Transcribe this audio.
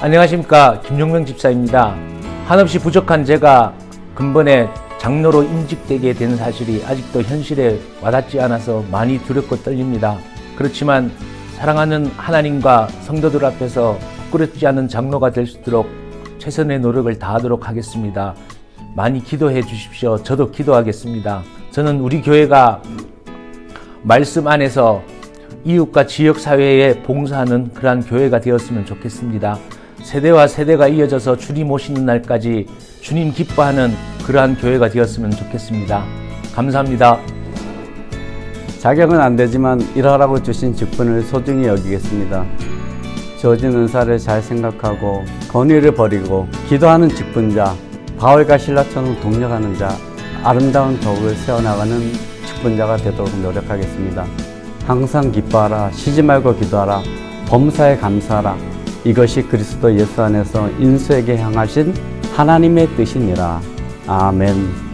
안녕하십니까 김용명 집사입니다. 한없이 부족한 제가 근본에 장로로 임직되게 된 사실이 아직도 현실에 와닿지 않아서 많이 두렵고 떨립니다. 그렇지만 사랑하는 하나님과 성도들 앞에서 부끄럽지 않은 장로가 될 수 있도록 최선의 노력을 다하도록 하겠습니다. 많이 기도해 주십시오. 저도 기도하겠습니다. 저는 우리 교회가 말씀 안에서 이웃과 지역 사회에 봉사하는 그러한 교회가 되었으면 좋겠습니다. 세대와 세대가 이어져서 주님 오시는 날까지 주님 기뻐하는 그러한 교회가 되었으면 좋겠습니다. 감사합니다. 자격은 안 되지만 일하라고 주신 직분을 소중히 여기겠습니다. 주어진 은사를 잘 생각하고 권위를 버리고 기도하는 직분자, 바울과 신라처럼 동력하는 자, 아름다운 덕을 세워나가는 직분자가 되도록 노력하겠습니다. 항상 기뻐하라, 쉬지 말고 기도하라, 범사에 감사하라. 이것이 그리스도 예수 안에서 인수에게 향하신 하나님의 뜻이니라. 아멘.